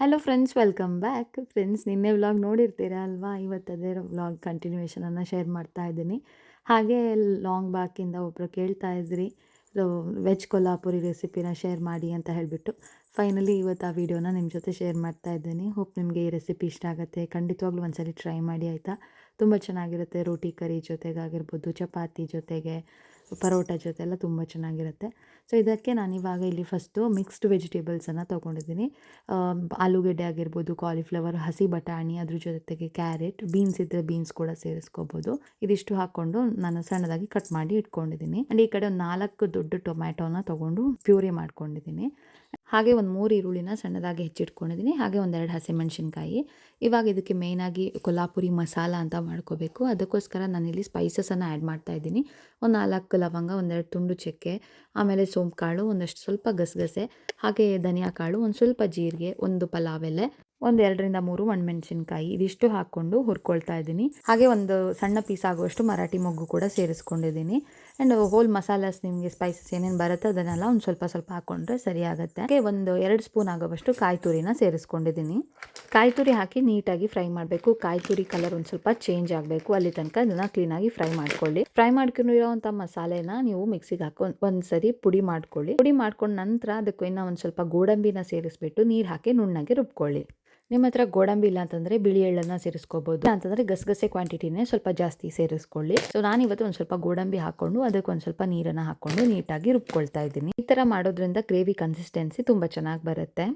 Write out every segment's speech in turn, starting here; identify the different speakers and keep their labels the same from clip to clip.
Speaker 1: Hello friends welcome back friends ನಿನ್ನೆ vlog ನೋಡಿರ್ತೀರ ಅಲ್ವಾ? ಇವತ್ತು ಅದೇ ವ್ಲಾಗ್ ಕಂಟಿನ್ಯೂಷನನ್ನು ಶೇರ್ ಮಾಡ್ತಾ ಇದ್ದೀನಿ. ಹಾಗೆ ಲಾಂಗ್ ಬ್ಯಾಕಿಂದ ಒಬ್ಬರು ಕೇಳ್ತಾ ಇದ್ರಿ ವೆಜ್ ಕೊಲ್ಹಾಪುರಿ ರೆಸಿಪಿನ ಶೇರ್ ಮಾಡಿ ಅಂತ ಹೇಳಿಬಿಟ್ಟು. ಫೈನಲಿ ಇವತ್ತು ಆ ವಿಡಿಯೋನ ನಿಮ್ಮ ಜೊತೆ ಶೇರ್ ಮಾಡ್ತಾ ಇದ್ದೀನಿ. ಹೋಪ್ ನಿಮಗೆ ಈ ರೆಸಿಪಿ ಇಷ್ಟ ಆಗುತ್ತೆ. ಖಂಡಿತವಾಗ್ಲೂ ಒಂದ್ಸಲಿ ಟ್ರೈ ಮಾಡಿ ಆಯಿತಾ? ತುಂಬ ಚೆನ್ನಾಗಿರುತ್ತೆ. ರೋಟಿ ಕರಿ ಜೊತೆಗಾಗಿರ್ಬೋದು, ಚಪಾತಿ ಜೊತೆಗೆ ಪರೋಟ ಜೊತೆ ಎಲ್ಲ ತುಂಬ ಚೆನ್ನಾಗಿರುತ್ತೆ. ಸೊ ಇದಕ್ಕೆ ನಾನು ಇವಾಗ ಇಲ್ಲಿ ಫಸ್ಟು ಮಿಕ್ಸ್ಡ್ ವೆಜಿಟೇಬಲ್ಸನ್ನು ತೊಗೊಂಡಿದ್ದೀನಿ. ಆಲೂಗಡ್ಡೆ ಆಗಿರ್ಬೋದು ಕಾಲಿಫ್ಲವರ್ ಹಸಿ ಬಟಾಣಿ, ಅದ್ರ ಜೊತೆಗೆ ಕ್ಯಾರೆಟ್ ಬೀನ್ಸ್ ಇದ್ದರೆ ಬೀನ್ಸ್ ಕೂಡ ಸೇರಿಸ್ಕೋಬೋದು. ಇದಿಷ್ಟು ಹಾಕ್ಕೊಂಡು ನಾನು ಸಣ್ಣದಾಗಿ ಕಟ್ ಮಾಡಿ ಇಟ್ಕೊಂಡಿದ್ದೀನಿ. ಆ್ಯಂಡ್ ಈ ಕಡೆ ಒಂದು ನಾಲ್ಕು ದೊಡ್ಡ ಟೊಮ್ಯಾಟೋನ ತೊಗೊಂಡು ಪ್ಯೂರಿ ಮಾಡ್ಕೊಂಡಿದ್ದೀನಿ. ಹಾಗೆ ಒಂದು ಮೂರು ಈರುಳ್ಳಿನ ಸಣ್ಣದಾಗಿ ಹೆಚ್ಚಿಟ್ಕೊಂಡಿದ್ದೀನಿ ಹಾಗೆ ಒಂದೆರಡು ಹಸಿಮೆಣ್ಸಿನ್ಕಾಯಿ. ಇವಾಗ ಇದಕ್ಕೆ ಮೇಯ್ನಾಗಿ ಕೊಲ್ಲಾಪುರಿ ಮಸಾಲ ಅಂತ ಮಾಡ್ಕೋಬೇಕು. ಅದಕ್ಕೋಸ್ಕರ ನಾನಿಲ್ಲಿ ಸ್ಪೈಸಸನ್ನು ಆ್ಯಡ್ ಮಾಡ್ತಾ ಇದ್ದೀನಿ. ಒಂದು ನಾಲ್ಕು ಲವಂಗ ಒಂದೆರಡು ತುಂಡು ಚಕ್ಕೆ, ಆಮೇಲೆ ಸೋಂಪು ಕಾಳು ಒಂದಷ್ಟು ಸ್ವಲ್ಪ ಗಸಗಸೆ, ಹಾಗೆ ಧನಿಯಾ ಕಾಳು ಒಂದು ಸ್ವಲ್ಪ ಜೀರಿಗೆ, ಒಂದು ಪಲಾವ್ ಎಲೆ, ಒಂದು ಎರಡರಿಂದ ಮೂರು ಒಣಮೆಣಸಿನ್ಕಾಯಿ. ಇದಿಷ್ಟು ಹಾಕ್ಕೊಂಡು ಹುರ್ಕೊಳ್ತಾ ಇದ್ದೀನಿ. ಹಾಗೆ ಒಂದು ಸಣ್ಣ ಪೀಸ್ ಆಗುವಷ್ಟು ಮರಾಠಿ ಮೊಗ್ಗು ಕೂಡ ಸೇರಿಸ್ಕೊಂಡಿದ್ದೀನಿ. ಆ್ಯಂಡ್ ಹೋಲ್ ಮಸಾಲಾಸ್ ನಿಮಗೆ ಸ್ಪೈಸಸ್ ಏನೇನು ಬರುತ್ತೆ ಅದನ್ನೆಲ್ಲ ಒಂದು ಸ್ವಲ್ಪ ಸ್ವಲ್ಪ ಹಾಕ್ಕೊಂಡ್ರೆ ಸರಿ ಆಗುತ್ತೆ ಹಾಗೆ ಒಂದು ಎರಡು ಸ್ಪೂನ್ ಆಗೋವಷ್ಟು ಕಾಯಿ ತುರಿನ ಸೇರಿಸ್ಕೊಂಡಿದ್ದೀನಿ. ಕಾಯಿ ತುರಿ ಹಾಕಿ ನೀಟಾಗಿ ಫ್ರೈ ಮಾಡಬೇಕು. ಕಾಯಿ ತುರಿ ಕಲರ್ ಒಂದು ಸ್ವಲ್ಪ ಚೇಂಜ್ ಆಗಬೇಕು. ಅಲ್ಲಿ ತನಕ ಅದನ್ನು ಕ್ಲೀನಾಗಿ ಫ್ರೈ ಮಾಡ್ಕೊಳ್ಳಿ. ಫ್ರೈ ಮಾಡ್ಕೊಂಡಿರೋವಂಥ ಮಸಾಲೆನ ನೀವು ಮಿಕ್ಸಿಗೆ ಹಾಕೊಂಡು ಒಂದು ಸರಿ ಪುಡಿ ಮಾಡ್ಕೊಳ್ಳಿ. ಪುಡಿ ಮಾಡ್ಕೊಂಡ ನಂತರ ಅದಕ್ಕೆ ಇನ್ನೂ ಒಂದು ಸ್ವಲ್ಪ ಗೋಡಂಬಿನ ಸೇರಿಸ್ಬಿಟ್ಟು ನೀರು ಹಾಕಿ ನುಣ್ಣಗೆ ರುಬ್ಕೊಳ್ಳಿ. ನಿಮ್ಮ ಹತ್ರ ಗೋಡಂಬಿ ಇಲ್ಲ ಅಂತಂದರೆ ಬಿಳಿ ಎಳ್ಳನ್ನು ಸೇರಿಸ್ಕೋಬೋದು. ಅಂತಂದರೆ ಗಸಗಸೆ ಕ್ವಾಂಟಿಟಿನೇ ಸ್ವಲ್ಪ ಜಾಸ್ತಿ ಸೇರಿಸ್ಕೊಳ್ಳಿ. ಸೊ ನಾನಿವತ್ತು ಒಂದು ಸ್ವಲ್ಪ ಗೋಡಂಬಿ ಹಾಕ್ಕೊಂಡು ಅದಕ್ಕೆ ಒಂದ್ ಸ್ವಲ್ಪ ನೀರನ್ನು ಹಾಕ್ಕೊಂಡು ನೀಟಾಗಿ ರುಬ್ಕೊಳ್ತಾ ಇದ್ದೀನಿ. ಈ ಥರ ಮಾಡೋದ್ರಿಂದ ಗ್ರೇವಿ ಕನ್ಸಿಸ್ಟೆನ್ಸಿ ತುಂಬ ಚೆನ್ನಾಗಿ ಬರುತ್ತೆ.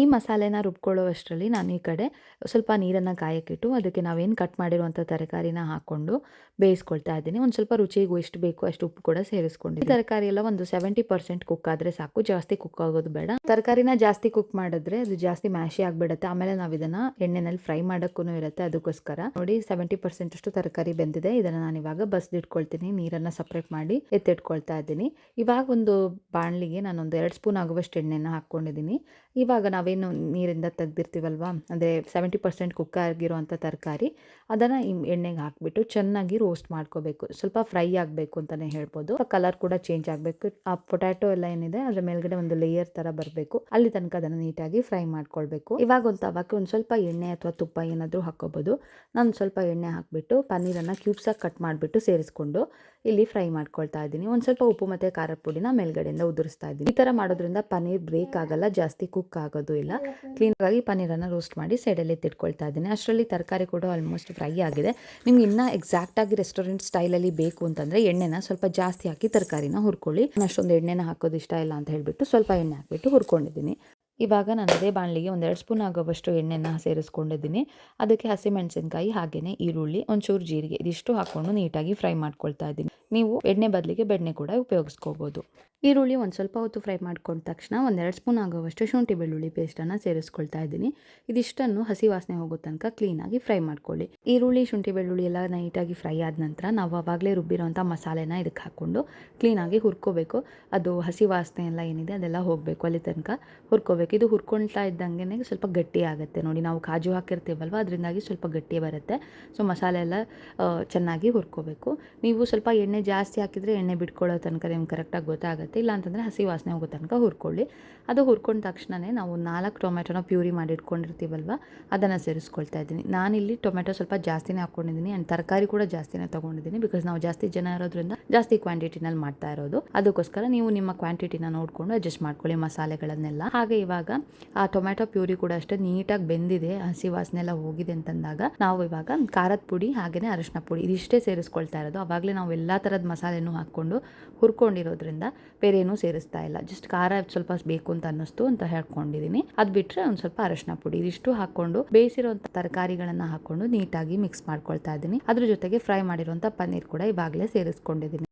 Speaker 1: ಈ ಮಸಾಲೆನ ರುಬ್ಕೊಳ್ಳೋವಷ್ಟರಲ್ಲಿ ನಾನು ಈ ಕಡೆ ಸ್ವಲ್ಪ ನೀರನ್ನು ಕಾಯಕ್ಕಿಟ್ಟು ಅದಕ್ಕೆ ನಾವೇನು ಕಟ್ ಮಾಡಿರುವಂಥ ತರಕಾರಿನ ಹಾಕ್ಕೊಂಡು ಬೇಯಿಸ್ಕೊಳ್ತಾ ಇದ್ದೀನಿ. ಒಂದು ಸ್ವಲ್ಪ ರುಚಿಗೂ ಎಷ್ಟು ಬೇಕು ಅಷ್ಟು ಉಪ್ಪು ಕೂಡ ಸೇರಿಸ್ಕೊಂಡು ತರಕಾರಿ ಎಲ್ಲ ಒಂದು ಸೆವೆಂಟಿ ಪರ್ಸೆಂಟ್ ಕುಕ್ ಆದರೆ ಸಾಕು. ಜಾಸ್ತಿ ಕುಕ್ ಆಗೋದು ಬೇಡ. ತರಕಾರಿನ ಜಾಸ್ತಿ ಕುಕ್ ಮಾಡಿದ್ರೆ ಅದು ಜಾಸ್ತಿ ಮ್ಯಾಶಿ ಆಗಿಬಿಡುತ್ತೆ. ಆಮೇಲೆ ನಾವು ಇದನ್ನು ಎಣ್ಣೆನಲ್ಲಿ ಫ್ರೈ ಮಾಡೋಕ್ಕೂ ಇರುತ್ತೆ ಅದಕ್ಕೋಸ್ಕರ. ನೋಡಿ ಸೆವೆಂಟಿ ಪರ್ಸೆಂಟ್ ಅಷ್ಟು ತರಕಾರಿ ಬೆಂದಿದೆ. ಇದನ್ನು ನಾನು ಇವಾಗ ಬಸ್ದಿಟ್ಕೊಳ್ತೀನಿ. ನೀರನ್ನು ಸಪ್ರೇಟ್ ಮಾಡಿ ಎತ್ತಿಟ್ಕೊಳ್ತಾ ಇದ್ದೀನಿ. ಇವಾಗ ಒಂದು ಬಾಣಲಿಗೆ ನಾನೊಂದು ಎರಡು ಸ್ಪೂನ್ ಆಗುವಷ್ಟು ಎಣ್ಣೆನ ಹಾಕ್ಕೊಂಡಿದ್ದೀನಿ. ಇವಾಗ ನಾವೇನು ನೀರಿಂದ ತೆಗ್ದಿರ್ತೀವಲ್ವ? ಅಂದರೆ ಸೆವೆಂಟಿ ಪರ್ಸೆಂಟ್ ಕುಕ್ ಆಗಿರೋವಂಥ ತರಕಾರಿ, ಅದನ್ನು ಎಣ್ಣೆಗೆ ಹಾಕಿಬಿಟ್ಟು ಚೆನ್ನಾಗಿ ರೋಸ್ಟ್ ಮಾಡ್ಕೋಬೇಕು. ಸ್ವಲ್ಪ ಫ್ರೈ ಆಗಬೇಕು ಅಂತಲೇ ಹೇಳ್ಬೋದು. ಕಲರ್ ಕೂಡ ಚೇಂಜ್ ಆಗಬೇಕು. ಆ ಪೊಟ್ಯಾಟೊ ಎಲ್ಲ ಏನಿದೆ, ಅದರ ಮೇಲ್ಗಡೆ ಒಂದು ಲೇಯರ್ ಥರ ಬರಬೇಕು. ಅಲ್ಲಿ ತನಕ ಅದನ್ನು ನೀಟಾಗಿ ಫ್ರೈ ಮಾಡ್ಕೊಳ್ಬೇಕು. ಇವಾಗ ಒಂದು ತವಕ್ಕೆ ಒಂದು ಸ್ವಲ್ಪ ಎಣ್ಣೆ ಅಥವಾ ತುಪ್ಪ ಏನಾದರೂ ಹಾಕೋಬೋದು. ನಾನು ಸ್ವಲ್ಪ ಎಣ್ಣೆ ಹಾಕಿಬಿಟ್ಟು, ಪನ್ನೀರನ್ನು ಕ್ಯೂಬ್ಸಾಗಿ ಕಟ್ ಮಾಡಿಬಿಟ್ಟು ಸೇರಿಸ್ಕೊಂಡು ಇಲ್ಲಿ ಫ್ರೈ ಮಾಡ್ಕೊಳ್ತಾ ಇದ್ದೀನಿ. ಒಂದು ಸ್ವಲ್ಪ ಉಪ್ಪು ಮತ್ತು ಖಾರದ ಪುಡಿನ ಮೇಲ್ಗಡೆಯಿಂದ ಉದುರಿಸ್ತಾ ಇದ್ದೀನಿ. ಈ ಥರ ಮಾಡೋದ್ರಿಂದ ಪನ್ನೀರ್ ಬ್ರೇಕ್ ಆಗಲ್ಲ, ಜಾಸ್ತಿ ಕುಕ್ ಆಗೋದು ಇಲ್ಲ. ಕ್ಲೀನಾಗಿ ಪನ್ನೀರನ್ನು ರೋಸ್ಟ್ ಮಾಡಿ ಸೈಡಲ್ಲಿ ತಿಟ್ಕೊಳ್ತಾ ಇದ್ದೀನಿ. ಅಷ್ಟರಲ್ಲಿ ತರಕಾರಿ ಕೂಡ ಆಲ್ಮೋಸ್ಟ್ ಫ್ರೈ ಆಗಿದೆ. ನಿಮ್ಗೆ ಇನ್ನೂ ಎಕ್ಸಾಕ್ಟಾಗಿ ರೆಸ್ಟೋರೆಂಟ್ ಸ್ಟೈಲಲ್ಲಿ ಬೇಕು ಅಂತಂದರೆ ಎಣ್ಣೆನ ಸ್ವಲ್ಪ ಜಾಸ್ತಿ ಹಾಕಿ ತರಕಾರಿನ ಹುರ್ಕೊಳ್ಳಿ. ಅಷ್ಟೊಂದು ಎಣ್ಣೆನ ಹಾಕೋದು ಇಷ್ಟ ಇಲ್ಲ ಅಂತ ಹೇಳಿಬಿಟ್ಟು ಸ್ವಲ್ಪ ಎಣ್ಣೆ ಹಾಕಿಬಿಟ್ಟು ಹುರ್ಕೊಂಡಿದ್ದೀನಿ. ಇವಾಗ ನಾನು ಅದೇ ಬಾಣಲಿಗೆ ಒಂದೆರಡು ಸ್ಪೂನ್ ಆಗೋವಷ್ಟು ಎಣ್ಣೆನ ಸೇರಿಸ್ಕೊಂಡಿದ್ದೀನಿ. ಅದಕ್ಕೆ ಹಸಿಮೆಣಸಿನ್ಕಾಯಿ ಹಾಗೆಯೇ ಈರುಳ್ಳಿ, ಒಂಚೂರು ಜೀರಿಗೆ, ಇದಿಷ್ಟು ಹಾಕ್ಕೊಂಡು ನೀಟಾಗಿ ಫ್ರೈ ಮಾಡ್ಕೊಳ್ತಾ ಇದ್ದೀನಿ. ನೀವು ಎಣ್ಣೆ ಬದಲಿಗೆ ಬೆಣ್ಣೆ ಕೂಡ ಉಪಯೋಗಿಸ್ಕೋಬೋದು. ಈರುಳ್ಳಿ ಒಂದು ಸ್ವಲ್ಪ ಹೊತ್ತು ಫ್ರೈ ಮಾಡ್ಕೊಂಡ ತಕ್ಷಣ ಒಂದೆರಡು ಸ್ಪೂನ್ ಆಗುವಷ್ಟು ಶುಂಠಿ ಬೆಳ್ಳುಳ್ಳಿ ಪೇಸ್ಟನ್ನು ಸೇರಿಸ್ಕೊಳ್ತಾ ಇದ್ದೀನಿ. ಇದಿಷ್ಟನ್ನು ಹಸಿ ವಾಸನೆ ಹೋಗೋ ತನಕ ಕ್ಲೀನಾಗಿ ಫ್ರೈ ಮಾಡ್ಕೊಳ್ಳಿ. ಈರುಳ್ಳಿ, ಶುಂಠಿ, ಬೆಳ್ಳುಳ್ಳಿ ಎಲ್ಲ ನೈಟಾಗಿ ಫ್ರೈ ಆದ ನಂತರ ನಾವು ಆವಾಗಲೇ ರುಬ್ಬಿರೋಂಥ ಮಸಾಲೆನ ಇದಕ್ಕೆ ಹಾಕ್ಕೊಂಡು ಕ್ಲೀನಾಗಿ ಹುರ್ಕೋಬೇಕು. ಅದು ಹಸಿ ವಾಸನೆ ಎಲ್ಲ ಏನಿದೆ ಅದೆಲ್ಲ ಹೋಗಬೇಕು ಅಲ್ಲಿ ತನಕ ಹುರ್ಕೋಬೇಕು. ಇದು ಹುರ್ಕೊಳ್ತಾ ಇದ್ದಂಗೆ ಸ್ವಲ್ಪ ಗಟ್ಟಿ ಆಗುತ್ತೆ ನೋಡಿ. ನಾವು ಕಾಜು ಹಾಕಿರ್ತೀವಲ್ವ, ಅದರಿಂದಾಗಿ ಸ್ವಲ್ಪ ಗಟ್ಟಿ ಬರುತ್ತೆ. ಸೊ ಮಸಾಲೆ ಎಲ್ಲ ಚೆನ್ನಾಗಿ ಹುರ್ಕೋಬೇಕು. ನೀವು ಸ್ವಲ್ಪ ಎಣ್ಣೆ ಜಾಸ್ತಿ ಹಾಕಿದರೆ ಎಣ್ಣೆ ಬಿಟ್ಕೊಳ್ಳೋ ತನಕ ನಿಮ್ಗೆ ಕರೆಕ್ಟಾಗಿ ಗೊತ್ತಾಗುತ್ತೆ. ಇಲ್ಲ ಅಂತಂದರೆ ಹಸಿ ವಾಸನೆ ಹೋಗೋ ತನಕ ಹುರ್ಕೊಳ್ಳಿ. ಅದು ಹುರ್ಕೊಂಡ ತಕ್ಷಣವೇ ನಾವು ನಾಲ್ಕು ಟೊಮೆಟೊನ ಪ್ಯೂರಿ ಮಾಡಿ ಇಟ್ಕೊಂಡಿರ್ತೀವಲ್ವ, ಅದನ್ನು ಸೇರಿಸ್ಕೊಳ್ತಾ ಇದ್ದೀನಿ. ನಾನಿಲ್ಲಿ ಟೊಮೆಟೊ ಸ್ವಲ್ಪ ಜಾಸ್ತಿನೇ ಹಾಕ್ಕೊಂಡಿದ್ದೀನಿ ಆ್ಯಂಡ್ ತರಕಾರಿ ಕೂಡ ಜಾಸ್ತಿನೇ ತೊಗೊಂಡಿದ್ದೀನಿ ಬಿಕಾಸ್ ನಾವು ಜಾಸ್ತಿ ಜನ ಇರೋದ್ರಿಂದ ಜಾಸ್ತಿ ಕ್ವಾಂಟಿಟಿನಲ್ಲಿ ಮಾಡ್ತಾ ಇರೋದು. ಅದಕ್ಕೋಸ್ಕರ ನೀವು ನಿಮ್ಮ ಕ್ವಾಂಟಿಟಿನ ನೋಡಿಕೊಂಡು ಅಡ್ಜಸ್ಟ್ ಮಾಡ್ಕೊಳ್ಳಿ ಮಸಾಲೆಗಳನ್ನೆಲ್ಲ. ಹಾಗೆ ಇವಾಗ ಆ ಟೊಮೆಟೊ ಪ್ಯೂರಿ ಕೂಡ ಅಷ್ಟೇ ನೀಟಾಗಿ ಬೆಂದಿದೆ, ಹಸಿ ವಾಸನೆ ಎಲ್ಲ ಹೋಗಿದೆ ಅಂತಂದಾಗ ನಾವು ಇವಾಗ ಖಾರದ ಪುಡಿ ಹಾಗೆಯೇ ಅರಿಶಿನ ಪುಡಿ ಇದಿಷ್ಟೇ ಸೇರಿಸ್ಕೊಳ್ತಾ ಇರೋದು. ಅವಾಗಲೇ ನಾವು ಎಲ್ಲ ಥರದ ಮಸಾಲೆನೂ ಹಾಕ್ಕೊಂಡು ಹುರ್ಕೊಂಡಿರೋದ್ರಿಂದ ಬೇರೆ ಏನೂ ಸೇರಿಸ್ತಾ ಇಲ್ಲ. ಜಸ್ಟ್ ಖಾರ ಸ್ವಲ್ಪ ಬೇಕು ಅಂತ ಅನ್ನಿಸ್ತು ಅಂತ ಹೇಳ್ಕೊಂಡಿದ್ದೀನಿ. ಅದು ಬಿಟ್ಟರೆ ಒಂದು ಸ್ವಲ್ಪ ಅರಶಿನ ಪುಡಿ. ಇದಿಷ್ಟು ಹಾಕೊಂಡು ಬೇಯಿಸಿರುವಂಥ ತರಕಾರಿಗಳನ್ನು ಹಾಕೊಂಡು ನೀಟಾಗಿ ಮಿಕ್ಸ್ ಮಾಡ್ಕೊಳ್ತಾ ಇದ್ದೀನಿ. ಅದ್ರ ಜೊತೆಗೆ ಫ್ರೈ ಮಾಡಿರುವಂಥ ಪನ್ನೀರ್ ಕೂಡ ಇವಾಗಲೇ ಸೇರಿಸ್ಕೊಂಡಿದ್ದೀನಿ.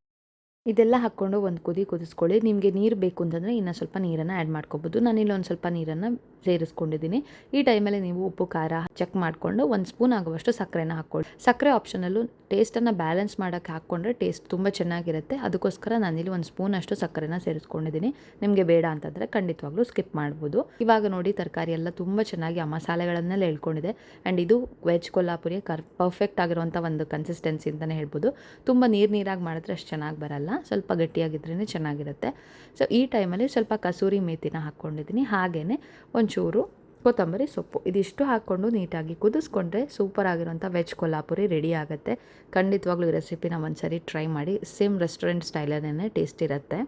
Speaker 1: ಇದೆಲ್ಲ ಹಾಕ್ಕೊಂಡು ಒಂದು ಕುದಿ ಕುದಿಸ್ಕೊಳ್ಳಿ. ನಿಮಗೆ ನೀರು ಬೇಕು ಅಂತಂದರೆ ಇನ್ನೂ ಸ್ವಲ್ಪ ನೀರನ್ನು ಆ್ಯಡ್ ಮಾಡ್ಕೋಬೋದು. ನಾನಿಲ್ಲಿ ಒಂದು ಸ್ವಲ್ಪ ನೀರನ್ನು ಸೇರಿಸ್ಕೊಂಡಿದ್ದೀನಿ. ಈ ಟೈಮಲ್ಲಿ ನೀವು ಉಪ್ಪು, ಖಾರ ಚೆಕ್ ಮಾಡಿಕೊಂಡು ಒಂದು ಸ್ಪೂನ್ ಆಗುವಷ್ಟು ಸಕ್ಕರೆನ ಹಾಕ್ಕೊಳ್ಳಿ. ಸಕ್ಕರೆ ಆಪ್ಷನಲ್ಲು ಟೇಸ್ಟನ್ನು ಬ್ಯಾಲೆನ್ಸ್ ಮಾಡೋಕ್ಕೆ ಹಾಕ್ಕೊಂಡ್ರೆ ಟೇಸ್ಟ್ ತುಂಬ ಚೆನ್ನಾಗಿರುತ್ತೆ. ಅದಕ್ಕೋಸ್ಕರ ನಾನಿಲ್ಲಿ ಒಂದು ಸ್ಪೂನ್ ಅಷ್ಟು ಸಕ್ಕರೆನ ಸೇರಿಸ್ಕೊಂಡಿದ್ದೀನಿ. ನಿಮಗೆ ಬೇಡ ಅಂತಂದರೆ ಖಂಡಿತವಾಗ್ಲೂ ಸ್ಕಿಪ್ ಮಾಡ್ಬೋದು. ಇವಾಗ ನೋಡಿ ತರಕಾರಿ ಎಲ್ಲ ತುಂಬ ಚೆನ್ನಾಗಿ ಆ ಮಸಾಲೆಗಳನ್ನೆಲ್ಲ ಹೇಳ್ಕೊಂಡಿದೆ ಆ್ಯಂಡ್ ಇದು ವೆಜ್ ಕೊಲ್ಲಾಪುರಿ, ಕರ್ ಪರ್ಫೆಕ್ಟ್ ಆಗಿರುವಂಥ ಒಂದು ಕನ್ಸಿಸ್ಟೆನ್ಸಿ ಅಂತಲೇ ಹೇಳ್ಬೋದು. ತುಂಬ ನೀರು ನೀರಾಗಿ ಮಾಡಿದ್ರೆ ಅಷ್ಟು ಚೆನ್ನಾಗಿ ಬರಲ್ಲ. ಸ್ವಲ್ಪ ಗಟ್ಟಿಯಾಗಿದ್ರೇ ಚೆನ್ನಾಗಿರುತ್ತೆ. ಸೊ ಈ ಟೈಮಲ್ಲಿ ಸ್ವಲ್ಪ ಕಸೂರಿ ಮೇಥಿನ ಹಾಕ್ಕೊಂಡಿದ್ದೀನಿ. ಹಾಗೆಯೇ ಒಂಚೂರು ಕೊತ್ತಂಬರಿ ಸೊಪ್ಪು. ಇದಿಷ್ಟು ಹಾಕ್ಕೊಂಡು ನೀಟಾಗಿ ಕುದಿಸ್ಕೊಂಡ್ರೆ ಸೂಪರ್ ಆಗಿರೋಂಥ ವೆಜ್ ಕೊಲ್ಲಾಪುರಿ ರೆಡಿ ಆಗುತ್ತೆ. ಖಂಡಿತವಾಗ್ಲೂ ಈ ರೆಸಿಪಿನ ಒಂದ್ಸರಿ ಟ್ರೈ ಮಾಡಿ. ಸೇಮ್ ರೆಸ್ಟೋರೆಂಟ್ ಸ್ಟೈಲಲ್ಲೇ ಟೇಸ್ಟ್ ಇರುತ್ತೆ.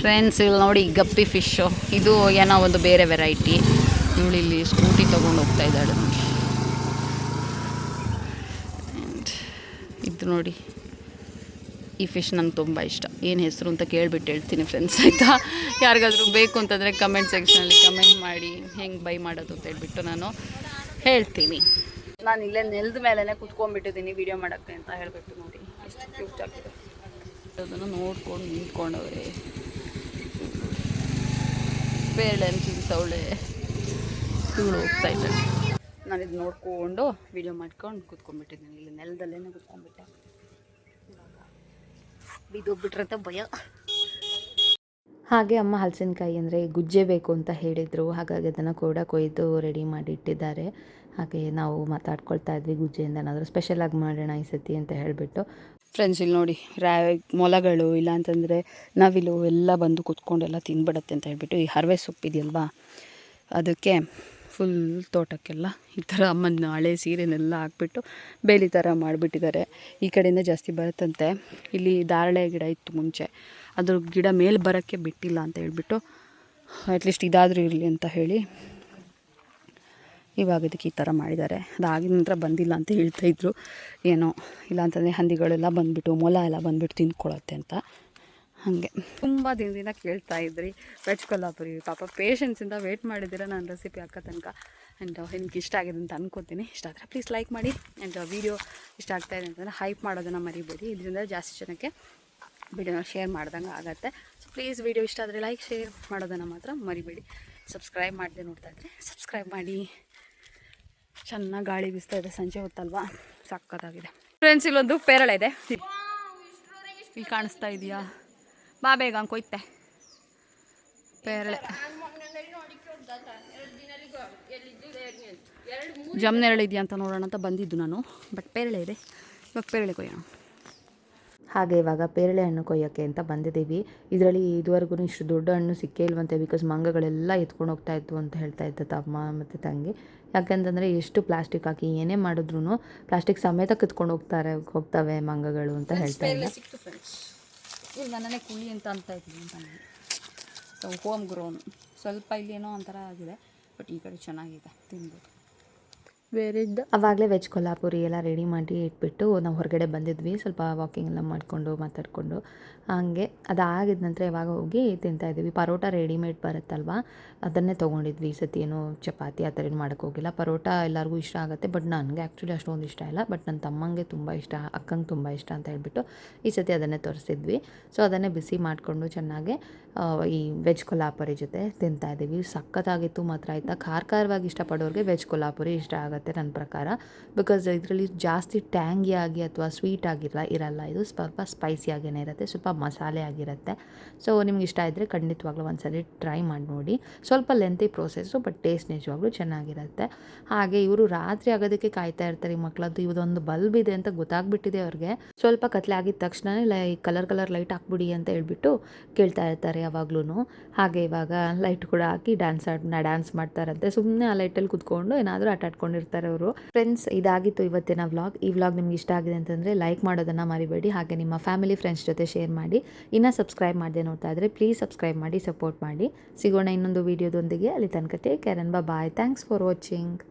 Speaker 2: ಫ್ರೆಂಡ್ಸ್ ಇಲ್ಲಿ ನೋಡಿ ಗಪ್ಪಿ ಫಿಶ್ಶು ಇದು ಏನೋ ಒಂದು ಬೇರೆ ವೆರೈಟಿ ಇವಳು ಇಲ್ಲಿ ಸ್ಕೂಟಿ ತೊಗೊಂಡು ಹೋಗ್ತಾ ಇದ್ದಾಳೆ. ನೋಡಿ ಇದು ನೋಡಿ. ಈ ಫಿಶ್ ನಂಗೆ ತುಂಬ ಇಷ್ಟ. ಏನು ಹೆಸರು ಅಂತ ಕೇಳಿಬಿಟ್ಟು ಹೇಳ್ತೀನಿ ಫ್ರೆಂಡ್ಸ್ ಆಯಿತಾ? ಯಾರಿಗಾದ್ರೂ ಬೇಕು ಅಂತಂದರೆ ಕಮೆಂಟ್ ಸೆಕ್ಷನಲ್ಲಿ ಕಮೆಂಟ್ ಮಾಡಿ ಹೆಂಗೆ ಬೈ ಮಾಡೋದು ಅಂತ ಹೇಳ್ಬಿಟ್ಟು ನಾನು ಹೇಳ್ತೀನಿ. ನಾನು ಇಲ್ಲೇ ನೆಲದ ಮೇಲೇ ಕುತ್ಕೊಂಡ್ಬಿಟ್ಟಿದ್ದೀನಿ ವಿಡಿಯೋ ಮಾಡೋಕ್ಕೆ ಅಂತ ಹೇಳ್ಬಿಟ್ಟು ನೋಡಿ. ಎಷ್ಟು ಕ್ಯೂಟ್ ಆಗಿದೆ. ಅದನ್ನು ನೋಡ್ಕೊಂಡು ನಿಂತ್ಕೊಂಡವ್ರೆ. ಬೇಳೆ ಅನ್ಸಿಂತವಳೆ ಇವಳು ಹೋಗ್ತಾ ಇದ್ದಾಳೆ. ನಾನು ಇದು ನೋಡ್ಕೊಂಡು ವಿಡಿಯೋ ಮಾಡ್ಕೊಂಡು ಕುತ್ಕೊಂಡ್ಬಿಟ್ಟಿದ್ದೀನಿ. ಇಲ್ಲಿ ನೆಲದಲ್ಲೇ ಕುತ್ಕೊಂಡ್ಬಿಟ್ಟೆ. ಬಿದ್ದೋಗ್ಬಿಟ್ರಂತ ಭಯ.
Speaker 1: ಹಾಗೆ ಅಮ್ಮ ಹಲಸಿನಕಾಯಿ ಅಂದರೆ ಗುಜ್ಜೆ ಬೇಕು ಅಂತ ಹೇಳಿದರು. ಹಾಗಾಗಿ ಅದನ್ನು ಕೂಡ ಕೊಯ್ದು ರೆಡಿ ಮಾಡಿ ಇಟ್ಟಿದ್ದಾರೆ ಹಾಗೆ ನಾವು ಮಾತಾಡ್ಕೊಳ್ತಾ ಇದ್ವಿ ಗುಜ್ಜೆಯಿಂದ ಏನಾದರೂ ಸ್ಪೆಷಲಾಗಿ ಮಾಡೋಣ ಈ ಸತಿ ಅಂತ ಹೇಳಿಬಿಟ್ಟು.
Speaker 2: ಫ್ರೆಂಡ್ಸ್ ಇಲ್ಲಿ ನೋಡಿ ರಾವೆ ಮೊಲಗಳು ಇಲ್ಲ ಅಂತಂದರೆ ನವಿಲು ಎಲ್ಲ ಬಂದು ಕುತ್ಕೊಂಡೆಲ್ಲ ತಿಂದ್ಬಿಡತ್ತೆ ಅಂತ ಹೇಳಿಬಿಟ್ಟು ಈ ಹರವೆ ಸೊಪ್ಪಿದೆಯಲ್ವಾ? ಅದಕ್ಕೆ ಫುಲ್ ತೋಟಕ್ಕೆಲ್ಲ ಈ ಥರ ಅಮ್ಮನ ಹಳೆ ಸೀರೆನೆಲ್ಲ ಹಾಕ್ಬಿಟ್ಟು ಬೇಲಿ ಥರ ಮಾಡಿಬಿಟ್ಟಿದ್ದಾರೆ. ಈ ಕಡೆಯಿಂದ ಜಾಸ್ತಿ ಬರುತ್ತಂತೆ. ಇಲ್ಲಿ ದಾರಳೆ ಗಿಡ ಇತ್ತು ಮುಂಚೆ. ಅದ್ರ ಗಿಡ ಮೇಲೆ ಬರೋಕ್ಕೆ ಬಿಟ್ಟಿಲ್ಲ ಅಂತ ಹೇಳ್ಬಿಟ್ಟು ಅಟ್ಲೀಸ್ಟ್ ಇದಾದರೂ ಇರಲಿ ಅಂತ ಹೇಳಿ ಇವಾಗ ಅದಕ್ಕೆ ಈ ಥರ ಮಾಡಿದ್ದಾರೆ. ಅದಾಗಿದ ನಂತರ ಬಂದಿಲ್ಲ ಅಂತ ಹೇಳ್ತಾ ಇದ್ರು. ಏನೋ ಇಲ್ಲಾಂತಂದರೆ ಹಂದಿಗಳೆಲ್ಲ ಬಂದುಬಿಟ್ಟು, ಮೊಲ ಎಲ್ಲ ಬಂದುಬಿಟ್ಟು ತಿಂದ್ಕೊಳತ್ತೆ ಅಂತ. ಹಾಗೆ. ತುಂಬ ದಿನದಿಂದ ಕೇಳ್ತಾ ಇದ್ರಿ. ವೆಜ್ ಕೊಲ್ಲಾಪುರಿ ಪಾಪ ಪೇಷನ್ಸಿಂದ ವೇಟ್ ಮಾಡಿದ್ದೀರ ನಾನು ರೆಸಿಪಿ ಹಾಕೋ ತನಕ? ಆ್ಯಂಡ್ ನಿಮ್ಗೆ ಇಷ್ಟ ಆಗಿದೆ ಅಂತ ಅನ್ಕೋತೀನಿ. ಇಷ್ಟ ಆದರೆ ಪ್ಲೀಸ್ ಲೈಕ್ ಮಾಡಿ. ಆ್ಯಂಡ್ ವೀಡಿಯೋ ಇಷ್ಟ ಆಗ್ತಾ ಇದೆ ಅಂತಂದರೆ ಹೈಪ್ ಮಾಡೋದನ್ನು ಮರಿಬೇಡಿ. ಇದರಿಂದ ಜಾಸ್ತಿ ಜನಕ್ಕೆ ವಿಡಿಯೋನ ಶೇರ್ ಮಾಡ್ದಂಗೆ ಆಗುತ್ತೆ. ಸೊ ಪ್ಲೀಸ್ ವೀಡಿಯೋ ಇಷ್ಟ ಆದರೆ ಲೈಕ್ ಶೇರ್ ಮಾಡೋದನ್ನು ಮಾತ್ರ ಮರಿಬೇಡಿ. ಸಬ್ಸ್ಕ್ರೈಬ್ ಮಾಡಿದೆ ನೋಡ್ತಾ ಇದ್ರೆ ಸಬ್ಸ್ಕ್ರೈಬ್ ಮಾಡಿ. ಚೆನ್ನಾಗಿ ಗಾಳಿ ಬೀಸ್ತಾ ಇದೆ ಸಂಜೆ ಹೊತ್ತಲ್ವಾ? ಸಕ್ಕತ್ತಾಗಿದೆ ಫ್ರೆಂಡ್ಸ್ ಇಲ್ಲೊಂದು ಪೇರಳೆ ಇದೆ. ಇಲ್ಲಿ ಕಾಣಿಸ್ತಾ ಇದೆಯಾ? ಬಾ ಬೇಗ ಹಂಗೆ ಕೊಯ್ತೆ ಪೇರಳೆ ಜಮ್ನೆರಳು ಇದೆಯಾ ಅಂತ ನೋಡೋಣ ಅಂತ ಬಂದಿದ್ದು ನಾನು. ಬಟ್ ಪೇರಳೆ ಇದೆ. ಇವಾಗ ಪೇರಳೆ ಕೊಯ್ಯೋಣ.
Speaker 1: ಹಾಗೆ ಇವಾಗ ಪೇರಳೆ ಹಣ್ಣು ಕೊಯ್ಯೋಕ್ಕೆ ಅಂತ ಬಂದಿದ್ದೀವಿ. ಇದರಲ್ಲಿ ಇದುವರೆಗೂ ಇಷ್ಟು ದೊಡ್ಡ ಹಣ್ಣು ಸಿಕ್ಕೇ ಇಲ್ವಂತೆ ಬಿಕಾಸ್ ಮಂಗಗಳೆಲ್ಲ ಎತ್ಕೊಂಡು ಹೋಗ್ತಾ ಇತ್ತು ಅಂತ ಹೇಳ್ತಾ ಇದ್ದ ತಮ್ಮ ಮತ್ತು ತಂಗಿ. ಯಾಕೆಂತಂದರೆ ಎಷ್ಟು ಪ್ಲಾಸ್ಟಿಕ್ ಹಾಕಿ ಏನೇ ಮಾಡಿದ್ರು ಪ್ಲಾಸ್ಟಿಕ್ ಸಮೇತ ಕಿತ್ಕೊಂಡು ಹೋಗ್ತಾರೆ ಹೋಗ್ತವೆ ಮಂಗಗಳು ಅಂತ ಹೇಳ್ತಾ ಇದ್ದ.
Speaker 2: ಸಿಕ್ತು ಫ್ರೆಂಡ್ಸ್ ಇಲ್ಲಿ ನನ್ನನ್ನೇ ಕುಳಿ ಅಂತ ಅಂತ ಇದ್ದೀನಿ ಅಂತ ಸೊ ಹೋಮ್ ಗ್ರೋನ್ ಸ್ವಲ್ಪ ಇಲ್ಲಿ ಏನೋ ಒಂಥರ ಆಗಿದೆ ಬಟ್ ಈ ಕಡೆ ಚೆನ್ನಾಗಿದೆ, ತಿನ್ಬೋದು.
Speaker 1: ಅವಾಗಲೇ ವೆಜ್ ಕೊಲ್ಹಾಪುರಿ ಎಲ್ಲ ರೆಡಿ ಮಾಡಿ ಇಟ್ಬಿಟ್ಟು ನಾವು ಹೊರಗಡೆ ಬಂದಿದ್ವಿ. ಸ್ವಲ್ಪ ವಾಕಿಂಗ್ ಎಲ್ಲ ಮಾಡಿಕೊಂಡು, ಮಾತಾಡಿಕೊಂಡು, ಹಾಗೆ. ಅದಾಗಿದ ನಂತರ ಇವಾಗ ಹೋಗಿ ತಿಂತಾ ಇದ್ದೀವಿ ಪರೋಟ ರೆಡಿಮೇಡ್ ಬರುತ್ತಲ್ವ? ಅದನ್ನೇ ತೊಗೊಂಡಿದ್ವಿ. ಈ ಸತಿ ಏನೋ ಚಪಾತಿ ಆ ಥರ ಏನು ಮಾಡೋಕ್ಕೋಗಿಲ್ಲ ಪರೋಟ ಎಲ್ಲರಿಗೂ ಇಷ್ಟ ಆಗುತ್ತೆ. ಬಟ್ ನನಗೆ ಆ್ಯಕ್ಚುಲಿ ಅಷ್ಟೊಂದು ಇಷ್ಟ ಇಲ್ಲ. ಬಟ್ ನನ್ನ ತಮ್ಮಂಗೆ ತುಂಬ ಇಷ್ಟ, ಅಕ್ಕಂಗೆ ತುಂಬ ಇಷ್ಟ ಅಂತ ಹೇಳ್ಬಿಟ್ಟು ಈ ಸತಿ ಅದನ್ನೇ ತೋರಿಸಿದ್ವಿ. ಸೊ ಅದನ್ನೇ ಬಿಸಿ ಮಾಡಿಕೊಂಡು ಚೆನ್ನಾಗಿ ಈ ವೆಜ್ ಕೊಲ್ಹಾಪುರಿ ಜೊತೆ ತಿಂತಾ ಇದ್ದೀವಿ. ಸಖತ್ತಾಗಿತ್ತು ಮಾತ್ರ ಆಯಿತಾ. ಖಾರ ಖಾರವಾಗಿ ಇಷ್ಟಪಡೋರಿಗೆ ವೆಜ್ ಕೊಲ್ಲಾಪುರಿ ಇಷ್ಟ ಆಗುತ್ತೆ. ನನ್ನ ಪ್ರಕಾರ. ಬಿಕಾಸ್ ಇದರಲ್ಲಿ ಜಾಸ್ತಿ ಟ್ಯಾಂಗಿ ಆಗಿ ಅಥವಾ ಸ್ವೀಟ್ ಆಗಿರಲ್ಲ ಇರಲ್ಲ. ಇದು ಸ್ವಲ್ಪ ಸ್ಪೈಸಿ ಆಗೇನೆ ಇರುತ್ತೆ, ಸ್ವಲ್ಪ ಮಸಾಲೆ ಆಗಿರುತ್ತೆ. ಸೊ ನಿಮ್ಗೆ ಇಷ್ಟ ಇದ್ದರೆ ಖಂಡಿತವಾಗ್ಲೂ ಒಂದ್ಸಲಿ ಟ್ರೈ ಮಾಡಿ ನೋಡಿ. ಸ್ವಲ್ಪ ಲೆಂತಿ ಪ್ರೋಸೆಸ್ಸು ಬಟ್ ಟೇಸ್ಟ್ ನಿಜವಾಗ್ಲೂ ಚೆನ್ನಾಗಿರುತ್ತೆ. ಹಾಗೆ ಇವರು ರಾತ್ರಿ ಆಗೋದಕ್ಕೆ ಕಾಯ್ತಾ ಇರ್ತಾರೆ ಈ ಮಕ್ಕಳದ್ದು ಇವದೊಂದು ಬಲ್ಬ್ ಇದೆ ಅಂತ ಗೊತ್ತಾಗ್ಬಿಟ್ಟಿದೆ ಅವ್ರಿಗೆ. ಸ್ವಲ್ಪ ಕತ್ಲೆ ಆಗಿದ ತಕ್ಷಣ ಲೈ ಕಲರ್ ಕಲರ್ ಲೈಟ್ ಹಾಕ್ಬಿಡಿ ಅಂತ ಹೇಳ್ಬಿಟ್ಟು ಕೇಳ್ತಾ ಇರ್ತಾರೆ ಯಾವಾಗ್ಲೂ ಹಾಗೆ ಇವಾಗ ಲೈಟ್ ಕೂಡ ಹಾಕಿ ಡ್ಯಾನ್ಸ್ ಆಡ್ ಡ್ಯಾನ್ಸ್ ಮಾಡ್ತಾರಂತೆ ಸುಮ್ಮನೆ ಆ ಲೈಟಲ್ಲಿ ಕುತ್ಕೊಂಡು ಏನಾದರೂ ಆಟ ಆಡ್ಕೊಂಡಿರ್ತಾರೆ. ಅವರು. ಫ್ರೆಂಡ್ಸ್ ಇದಾಗಿತ್ತು ಇವತ್ತಿನ ವ್ಲಾಗ್ ಈ ವ್ಲಾಗ್ ನಿಮ್ಗೆ ಇಷ್ಟ ಆಗಿದೆ ಅಂತಂದರೆ ಲೈಕ್ ಮಾಡೋದನ್ನು ಮರಿಬೇಡಿ. ಹಾಗೆ ನಿಮ್ಮ ಫ್ಯಾಮಿಲಿ ಫ್ರೆಂಡ್ಸ್ ಜೊತೆ ಶೇರ್ ಮಾಡಿ. ಇನ್ನೂ ಸಬ್ಸ್ಕ್ರೈಬ್ ಮಾಡದೆ ನೋಡ್ತಾ ಇದ್ರೆ ಪ್ಲೀಸ್ ಸಬ್ಸ್ಕ್ರೈಬ್ ಮಾಡಿ ಸಪೋರ್ಟ್ ಮಾಡಿ. ಸಿಗೋಣ ಇನ್ನೊಂದು ವೀಡಿಯೋದೊಂದಿಗೆ ಅಲ್ಲಿ ತನಕ take care and bye thanks for watching